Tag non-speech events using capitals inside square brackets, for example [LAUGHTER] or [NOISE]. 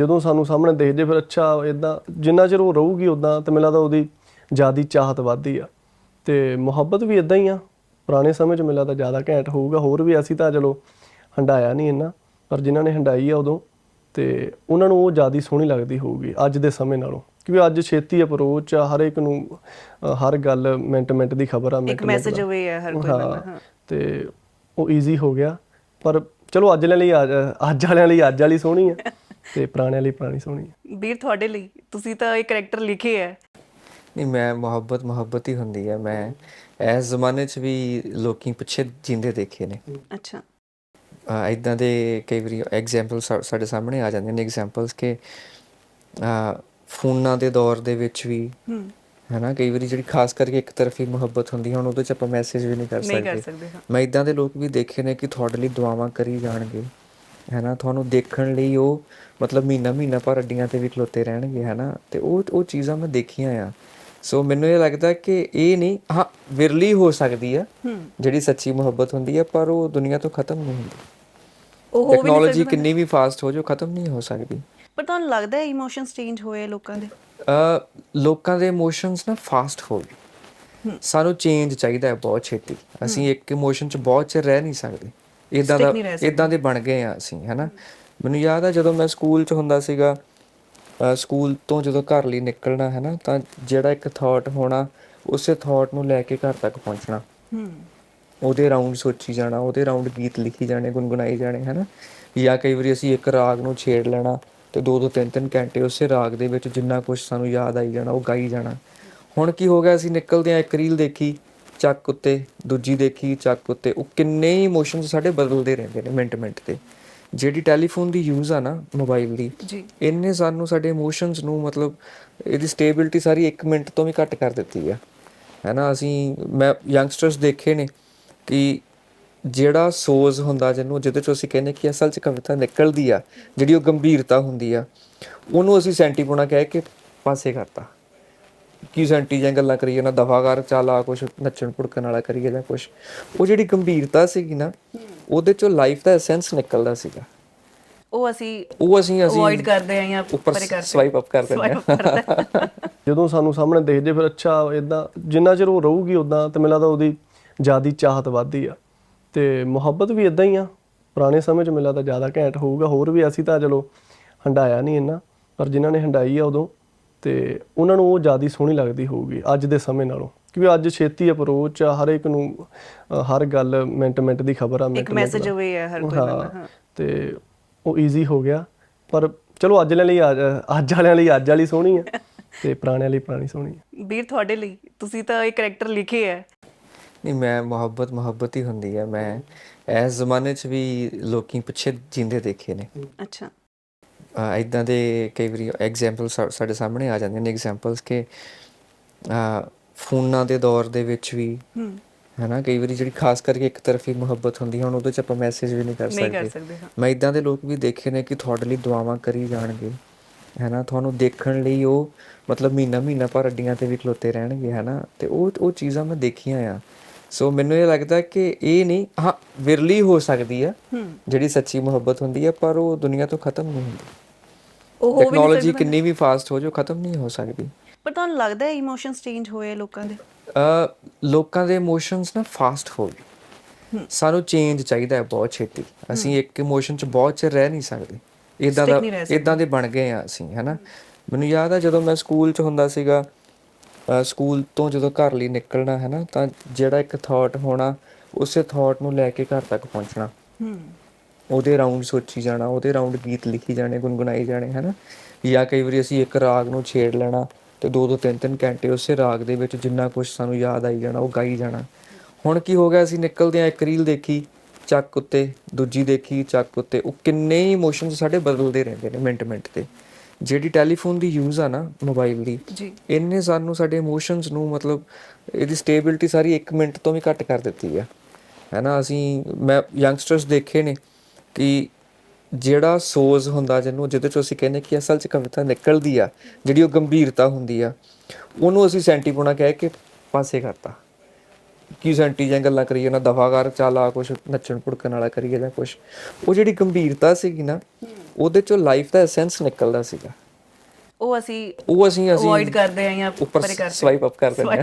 ਜਦੋਂ ਸਾਨੂੰ ਸਾਹਮਣੇ ਦੇਖ ਜੇ ਫਿਰ ਅੱਛਾ ਇਦਾਂ ਜਿੰਨਾ ਚਿਰ ਉਹ ਰਹੂਗੀ ਉਦਾਂ ਤੇ ਮੈਨੂੰ ਲੱਗਦਾ ਉਹਦੀ ਜਿਆਦੀ ਚਾਹਤ ਵੱਧਦੀ ਆ। ਤੇ ਮੁਹੱਬਤ ਵੀ ਇਦਾਂ ਹੀ ਆ। ਪੁਰਾਣੇ ਸਮੇਂ 'ਚ ਮੈਨੂੰ ਲੱਗਦਾ ਜ਼ਿਆਦਾ ਘੈਂਟ ਹੋਊਗਾ ਹੋਰ ਵੀ ਅਸੀਂ ਤਾਂ ਚਲੋ ਹੰਡਾਇਆ ਨਹੀਂ ਇੰਨਾ ਪਰ ਜਿਨ੍ਹਾਂ ਨੇ ਹੰਡਾਈ ਆ ਉਦੋਂ ਤੇ ਉਹਨਾਂ ਨੂੰ ਉਹ ਜਿਆਦੀ ਸੋਹਣੀ ਲੱਗਦੀ ਹੋਊਗੀ ਅੱਜ ਦੇ ਸਮੇਂ ਨਾਲੋਂ। ਕਿਉਂਕਿ ਅੱਜ ਛੇਤੀ ਅਪਰੋਚ ਆ ਹਰ ਇੱਕ ਨੂੰ ਹਰ ਗੱਲ ਮਿੰਟ ਮਿੰਟ ਦੀ ਖਬਰ ਆ ਇੱਕ ਮਿੰਟ ਮਿੰਟ ਮੈਸੇਜ। ਅਵੇ ਹੈ ਹਰ ਕੋਈ ਬੰਦਾ ਹਾਂ। ਤੇ ਉਹ ਈਜ਼ੀ ਹੋ ਗਿਆ। ਪਰ ਚਲੋ ਅੱਜ ਵਾਲਿਆਂ ਲਈ ਅੱਜ- ਵਾਲਿਆਂ ਲਈ ਅੱਜ ਵਾਲੀ ਸੋਹਣੀ ਹੈ ਤੇ ਪੁਰਾਣਿਆਂ ਲਈ ਪੁਰਾਣੀ ਸੋਹਣੀ ਹੈ ਵੀਰ ਤੁਹਾਡੇ ਲਈ ਤੁਸੀਂ ਤਾਂ ਇਹ ਕੈਰੈਕਟਰ ਲਿਖੇ ਹੈ ਨਹੀਂ ਮੈਂ ਮੁਹੱਬਤ ਮੁਹੱਬਤ ਹੀ ਹੁੰਦੀ ਹੈ ਮੈਂ ਇਸ ਜ਼ਮਾਨੇ 'ਚ ਵੀ ਲੋਕੀ ਪਿੱਛੇ ਜਿੰਦੇ ਦੇਖੇ ਨੇ। ਅੱਛਾ। ਇਦਾਂ ਦੇ ਕਈ ਵਾਰੀ ਐਗਜ਼ਾਮਪਲ ਸਾਡੇ ਸਾਹਮਣੇ ਆ ਜਾਂਦੇ ਨੇ। ਐਗਜ਼ਾਮਪਲਸ ਕਿ ਫੋਨਾਂ ਦੇ ਦੌਰ ਦੇ ਵਿੱਚ ਵੀ ਹੂੰ। ਹੈਨਾ ਕਈ ਵਾਰੀ ਜਿਹੜੀ ਖਾਸ ਕਰਕੇ ਇੱਕ ਤਰਫੀ ਮੁਹੱਬਤ ਹੁੰਦੀ ਹੈ ਹੁਣ ਉਹਦੇ 'ਚ ਆਪਾਂ ਮੈਸੇਜ ਵੀ ਨਹੀਂ ਕਰ ਸਕਦੇ। ਮੈਂ ਇਦਾਂ ਦੇ ਲੋਕ ਵੀ ਦੇਖੇ ਨੇ ਕਿ ਤੁਹਾਡੇ ਲਈ ਦੁਆਵਾਂ ਕਰੀ ਜਾਣਗੇ। ਹੈਨਾ ਤੁਹਾਨੂੰ ਦੇਖਣ ਲਈ ਉਹ ਮਤਲਬ ਮਹੀਨਾ ਮਹੀਨਾ ਪਰ ਅੱਡੀਆਂ ਤੇ ਵੀ ਖਲੋਤੇ ਰਹਿਣਗੇ ਹੈਨਾ। ਤੇ ਉਹ ਉਹ ਚੀਜ਼ਾਂ ਮੈਂ ਦੇਖੀਆਂ ਆ। ਸੋ ਮੈਨੂੰ ਇਹ ਲੱਗਦਾ ਕਿ ਇਹ ਨਹੀਂ ਹਾਂ ਵਿਰਲੀ ਹੋ ਸਕਦੀ ਆ ਹੂੰ। ਜਿਹੜੀ ਸੱਚੀ ਮੁਹੱਬਤ ਹੁੰਦੀ ਹੈ ਪਰ ਉਹ ਦੁਨੀਆ ਤੋਂ ਖਤਮ ਨਹੀਂ ਹੁੰਦੀ। ਉਹ ਹੋ ਟੈਕਨੋਲੋਜੀ ਕਿੰਨੀ ਵੀ ਫਾਸਟ ਹੋ ਜਾਓ ਖਤਮ ਨਹੀਂ ਹੋ ਸਕਦੀ। ਪਰ ਤੁਹਾਨੂੰ ਲੱਗਦਾ ਹੈ ਇਮੋਸ਼ਨਸ ਚੇਂਜ ਹੋਏ ਲੋਕਾਂ ਦੇ? ਅ ਲੋਕਾਂ ਦੇ ਇਮੋਸ਼ਨਸ ਨਾ ਫਾਸਟ ਹੋ ਗਏ। ਸਾਨੂੰ ਚੇਂਜ ਚਾਹੀਦਾ ਹੈ ਬਹੁਤ ਛੇਤੀ। ਅਸੀਂ ਇੱਕ ਇਮੋਸ਼ਨ 'ਚ ਬਹੁਤ ਚਿਰ ਰਹਿ ਨਹੀਂ ਸਕਦੇ। ਇਦਾਂ ਦਾ। ਇਦਾਂ ਦੇ ਬਣ ਗਏ ਆ ਅਸੀਂ ਹੈਨਾ? ਮੈਨੂੰ ਯਾਦ ਆ ਜਦੋਂ ਮੈਂ ਸਕੂਲ 'ਚ ਹੁੰਦਾ ਸੀਗਾ ਸਕੂਲ ਤੋਂ ਜਦੋਂ ਘਰ ਲਈ ਨਿਕਲਣਾ ਹੈ ਨਾ ਤਾਂ ਜਿਹੜਾ ਇੱਕ ਥਾਟ ਹੋਣਾ ਉਸੇ ਥਾਟ ਨੂੰ ਲੈ ਕੇ ਘਰ ਤੱਕ ਪਹੁੰਚਣਾ। ਹੂੰ। ਉਹਦੇ ਰਾਉਂਡ ਸੋਚੀ ਜਾਣਾ ਉਹਦੇ ਰਾਉਂਡ ਗੀਤ ਲਿਖੀ ਜਾਣੇ ਗੁੰਗੁਣਾਈ ਜਾਣੇ ਹਨਾ? ਜਾਂ ਕਈ ਵਾਰੀ ਅਸੀਂ ਇੱਕ ਰਾਗ ਨੂੰ ਛੇੜ ਲੈਣਾ ਤੇ ਦੋ ਦੋ ਤਿੰਨ ਤਿੰਨ ਘੰਟੇ ਉਸੇ ਰਾਗ ਦੇ ਵਿੱਚ ਜਿੰਨਾ ਕੁਝ ਸਾਨੂੰ ਯਾਦ ਆਈ ਜਾਣਾ ਉਹ ਗਾਈ ਜਾਣਾ। ਹੁਣ ਕੀ ਹੋ ਗਿਆ ਅਸੀਂ ਨਿਕਲਦੇ ਆ ਇੱਕ ਰੀਲ ਦੇਖੀ। ਚੱਕ ਉੱਤੇ ਦੂਜੀ ਦੇਖੀ ਚੱਕ ਉੱਤੇ ਉਹ ਕਿੰਨੇ ਇਮੋਸ਼ਨਸ ਸਾਡੇ ਬਦਲਦੇ ਰਹਿੰਦੇ ਨੇ ਮਿੰਟ ਮਿੰਟ ਤੇ। ਜਿਹੜੀ ਟੈਲੀਫੋਨ ਦੀ ਯੂਜ਼ ਆ ਨਾ ਮੋਬਾਈਲ ਦੀ ਇਹਨੇ ਸਾਨੂੰ ਸਾਡੇ ਇਮੋਸ਼ਨਸ ਨੂੰ ਮਤਲਬ ਇਹਦੀ ਸਟੇਬਿਲਿਟੀ ਸਾਰੀ 1 ਮਿੰਟ ਤੋਂ ਵੀ ਘੱਟ ਕਰ ਦਿੱਤੀ ਆ। ਹੈਨਾ ਅਸੀਂ ਮੈਂ ਯੰਗਸਟਰਸ ਦੇਖੇ ਨੇ ਕਿ ਜਿਹੜਾ ਸੋਜ਼ ਹੁੰਦਾ ਜਿਹਨੂੰ ਜਿਹਦੇ ਚੋਂ ਅਸੀਂ ਕਹਿੰਦੇ ਕਿ ਅਸਲ 'ਚ ਕਵਿਤਾ ਨਿਕਲਦੀ ਆ ਜਿਹੜੀ ਉਹ ਗੰਭੀਰਤਾ ਹੁੰਦੀ ਆ ਉਹਨੂੰ ਅਸੀਂ ਸੈਂਟੀਪੋਨਾ ਕਹਿ ਕੇ ਪਾਸੇ ਕਰਤਾ। ਕੀ ਸੈਂਟੀ ਜਾਂ ਗੱਲਾਂ ਕਰੀਏ ਨਾ ਦਫਾਕਾਰ ਚੱਲ ਕੁਛ ਨੱਚਣ ਪੁੜਕਣ ਵਾਲਾ ਕਰੀਏ ਜਾਂ ਕੁਛ। ਉਹ ਜਿਹੜੀ ਗੰਭੀਰਤਾ ਸੀਗੀ ਨਾ ਉਹਦੇ ਚੋਂ ਲਾਈਫ ਦਾ ਐਸੈਂਸ ਨਿਕਲਦਾ ਸੀਗਾ। ਉਹ ਅਸੀਂ ਉਹ ਅਸੀਂ ਅਸੀਂ ਅਵੋਇਡ ਕਰਦੇ ਆ ਜਾਂ ਉੱਪਰ ਸਵਾਈਪ ਅਪ ਕਰ ਦਿੰਦੇ। [LAUGHS] ਜਦੋਂ ਸਾਨੂੰ ਸਾਹਮਣੇ ਦੇਖ ਜੇ ਫਿਰ ਅੱਛਾ ਇਦਾਂ ਜਿੰਨਾ ਚਿਰ ਉਹ ਰਹੂਗੀ ਉਦਾਂ ਤੇ ਮੈਨੂੰ ਲੱਗਦਾ ਉਹਦੀ ਜਿਆਦੀ ਚਾਹਤ ਵੱਧਦੀ ਆ। ਤੇ ਮੁਹੱਬਤ ਵੀ ਇਦਾਂ ਹੀ ਆ। ਪੁਰਾਣੇ ਸਮੇਂ 'ਚ ਮੈਨੂੰ ਲੱਗਦਾ ਜ਼ਿਆਦਾ ਘੈਂਟ ਹੋਊਗਾ। ਹੋਰ ਵੀ ਅਸੀਂ ਤਾਂ ਚਲੋ ਹੰਡਾਇਆ ਨਹੀਂ ਇੰਨਾ ਪਰ ਜਿਨ੍ਹਾਂ ਨੇ ਹੰਡਾਈ ਆ ਉਦੋਂ ਤੇ ਉਹਨਾਂ ਨੂੰ ਉਹ ਜਿਆਦੀ ਸੋਹਣੀ ਲੱਗਦੀ ਹੋਊਗੀ ਅੱਜ ਦੇ ਸਮੇਂ ਨਾਲੋਂ। ਕਿਉਂਕਿ ਅੱਜ ਛੇਤੀ ਅਪਰੋਚ ਆ ਹਰ ਇੱਕ ਨੂੰ ਅ, ਹਰ ਗੱਲ ਮਿੰਟ ਮਿੰਟ ਦੀ ਖਬਰ ਆ ਮਿੰਟ ਇੱਕ ਮਿੰਟ ਮੈਸੇਜ ਦਾ। ਅਵੇ ਹੈ ਹਰ ਕੋਈ ਬੰਦਾ ਹਾਂ। ਤੇ ਉਹ ਈਜ਼ੀ ਹੋ ਗਿਆ। ਪਰ ਚਲੋ ਅੱਜ ਵਾਲਿਆਂ ਲਈ ਅੱਜ- ਅੱਜ ਵਾਲਿਆਂ ਲਈ ਅੱਜ ਵਾਲੀ ਸੋਹਣੀ ਹੈ ਤੇ ਪੁਰਾਣਿਆਂ ਲਈ ਪੁਰਾਣੀ ਸੋਹਣੀ ਹੈ ਵੀਰ ਤੁਹਾਡੇ ਲਈ ਤੁਸੀਂ ਤਾਂ ਇਹ ਕੈਰੈਕਟਰ ਲਿਖੇ ਹੈ ਨਹੀਂ ਮੈਂ ਮੁਹੱਬਤ ਮੁਹੱਬਤ ਹੀ ਹੁੰਦੀ ਹੈ ਮੈਂ ਇਸ ਜ਼ਮਾਨੇ 'ਚ ਵੀ ਲੋਕੀ ਪਿੱਛੇ ਜਿੰਦੇ ਦੇਖੇ ਨੇ। ਅੱਛਾ। ਇਦਾਂ ਦੇ ਕਈ ਵਾਰੀ ਐਗਜ਼ਾਮਪਲ ਸਾਡੇ ਸਾਹਮਣੇ ਆ ਜਾਂਦੇ ਨੇ ਐਗਜ਼ਾਮਪਲਸ ਕਿ ਫੋਨਾਂ ਦੇ ਦੌਰ ਦੇ ਵਿੱਚ ਵੀ ਹੂੰ। ਹੈਨਾ ਕਈ ਵਾਰੀ ਜਿਹੜੀ ਖਾਸ ਕਰਕੇ ਇੱਕ ਤਰਫੀ ਮੁਹੱਬਤ ਹੁੰਦੀ ਹੈ ਹੁਣ ਉਹਦੇ 'ਚ ਆਪਾਂ ਮੈਸੇਜ ਵੀ ਨਹੀਂ ਕਰ ਸਕਦੇ। ਹਾਂ। ਮੈਂ ਇਦਾਂ ਦੇ ਲੋਕ ਵੀ ਦੇਖੇ ਨੇ ਕਿ ਤੁਹਾਡੇ ਲਈ ਦੁਆਵਾਂ ਕਰੀ ਜਾਣਗੇ ਹੈਨਾ ਤੁਹਾਨੂੰ ਦੇਖਣ ਲਈ ਉਹ ਮਤਲਬ ਮਹੀਨਾ ਮਹੀਨਾ ਪਰ ਅੱਡੀਆਂ ਤੇ ਵੀ ਖਲੋਤੇ ਰਹਿਣਗੇ ਹੈਨਾ ਤੇ ਉਹ ਉਹ ਚੀਜ਼ਾਂ ਮੈਂ ਦੇਖੀਆਂ ਆ। ਸੋ ਮੈਨੂੰ ਇਹ ਲੱਗਦਾ ਕਿ ਇਹ ਨਹੀਂ ਹਾਂ ਵਿਰਲੀ ਹੋ ਸਕਦੀ ਆ ਜਿਹੜੀ ਸੱਚੀ ਮੁਹੱਬਤ ਹੁੰਦੀ ਹੈ ਪਰ ਉਹ ਦੁਨੀਆ ਤੋਂ ਖਤਮ ਨਹੀਂ ਹੁੰਦੀ। ਉਹ ਟੈਕਨੋਲੋਜੀ ਕਿੰਨੀ ਵੀ ਫਾਸਟ ਹੋ ਜਾਓ ਖਤਮ ਨਹੀਂ ਹੋ ਸਕਦੀ। ਪਰ ਤੁਹਾਨੂੰ ਲੱਗਦਾ ਹੈ ਇਮੋਸ਼ਨਸ ਚੇਂਜ ਹੋਏ ਲੋਕਾਂ ਦੇ? ਅ ਲੋਕਾਂ ਦੇ ਇਮੋਸ਼ਨਸ ਨਾ ਫਾਸਟ ਹੋ ਗਏ। ਸਾਨੂੰ ਚੇਂਜ ਚਾਹੀਦਾ ਹੈ ਬਹੁਤ ਛੇਤੀ। ਅਸੀਂ ਇੱਕ ਇਮੋਸ਼ਨ 'ਚ ਬਹੁਤ ਚਿਰ ਰਹਿ ਨਹੀਂ ਸਕਦੇ। ਇਦਾਂ ਦਾ। ਇਦਾਂ ਦੇ ਬਣ ਗਏ ਆ ਅਸੀਂ ਹੈਨਾ। ਮੈਨੂੰ ਯਾਦ ਆ ਜਦੋਂ ਮੈਂ ਸਕੂਲ 'ਚ ਹੁੰਦਾ ਸੀਗਾ ਸਕੂਲ ਤੋਂ ਜਦੋਂ ਘਰ ਲਈ ਨਿਕਲਣਾ ਹੈ ਨਾ ਤਾਂ ਜਿਹੜਾ ਇੱਕ ਥਾਟ ਹੋਣਾ ਉਸੇ ਥਾਟ ਨੂੰ ਲੈ ਕੇ ਘਰ ਤੱਕ ਪਹੁੰਚਣਾ। ਹੂੰ। ਉਹਦੇ ਰਾਉਂਡ ਸੋਚੀ ਜਾਣਾ ਉਹਦੇ ਰਾਉਂਡ ਗੀਤ ਲਿਖੀ ਜਾਣੇ ਗੁੰਗੁਣਾਈ ਜਾਣੇ ਹਨਾ ਜਾਂ ਕਈ ਵਾਰੀ ਅਸੀਂ ਇੱਕ ਰਾਗ ਨੂੰ ਛੇੜ ਲੈਣਾ ਤੇ ਦੋ ਦੋ ਤਿੰਨ ਤਿੰਨ ਘੰਟੇ ਉਸੇ ਰਾਗ ਦੇ ਵਿੱਚ ਜਿੰਨਾ ਕੁਝ ਸਾਨੂੰ ਯਾਦ ਆਈ ਜਾਣਾ ਉਹ ਗਾਈ ਜਾਣਾ। ਹੁਣ ਕੀ ਹੋ ਗਿਆ ਅਸੀਂ ਨਿਕਲਦੇ ਆ ਇੱਕ ਰੀਲ ਦੇਖੀ ਚੱਕ ਉੱਤੇ ਦੂਜੀ ਦੇਖੀ ਚੱਕ ਉੱਤੇ ਉਹ ਕਿੰਨੇ ਇਮੋਸ਼ਨਸ ਸਾਡੇ ਬਦਲਦੇ ਰਹਿੰਦੇ ਨੇ ਮਿੰਟ ਮਿੰਟ ਤੇ। ਜਿਹੜੀ ਟੈਲੀਫੋਨ ਦੀ ਯੂਜ਼ ਆ ਨਾ ਮੋਬਾਈਲ ਦੀ ਜੀ। ਇਹਨੇ ਸਾਨੂੰ ਸਾਡੇ ਇਮੋਸ਼ਨਸ ਨੂੰ ਮਤਲਬ ਇਹਦੀ ਸਟੇਬਿਲਿਟੀ ਸਾਰੀ 1 ਮਿੰਟ ਤੋਂ ਵੀ ਘੱਟ ਕਰ ਦਿੱਤੀ ਆ। ਹੈਨਾ ਅਸੀਂ ਮੈਂ ਯੰਗਸਟਰਸ ਦੇਖੇ ਨੇ ਕਿ ਜਿਹੜਾ ਸੋਜ਼ ਹੁੰਦਾ ਜਿਹਨੂੰ ਜਿਹਦੇ ਚੋਂ ਅਸੀਂ ਕਹਿੰਦੇ ਕਿ ਅਸਲ 'ਚ ਕਵਿਤਾ ਨਿਕਲਦੀ ਆ ਜਿਹੜੀ ਉਹ ਗੰਭੀਰਤਾ ਹੁੰਦੀ ਆ ਉਹਨੂੰ ਅਸੀਂ ਸੈਂਟੀਪੋਨਾ ਕਹਿ ਕੇ ਪਾਸੇ ਕਰਤਾ। ਕੀ ਸੈਂਟੀ ਜਾਂ ਗੱਲਾਂ ਕਰੀਏ ਨਾ ਦਫਾਕਾਰ ਚੱਲ ਕੁਛ ਨੱਚਣ ਪੁੜਕਣ ਵਾਲਾ ਕਰੀਏ ਜਾਂ ਕੁਛ। ਉਹ ਜਿਹੜੀ ਗੰਭੀਰਤਾ ਸੀਗੀ ਨਾ ਉਹਦੇ ਚੋਂ ਲਾਈਫ ਦਾ ਐਸੈਂਸ ਨਿਕਲਦਾ ਸੀਗਾ। ਉਹ ਅਸੀਂ ਉਹ ਅਸੀਂ ਅਸੀਂ ਅਵੋਇਡ ਕਰਦੇ ਆਂ ਜਾਂ ਉੱਪਰ ਪਰੇ ਕਰਦੇ ਸਵਾਈਪ ਅਪ ਕਰ ਦਿੰਦੇ।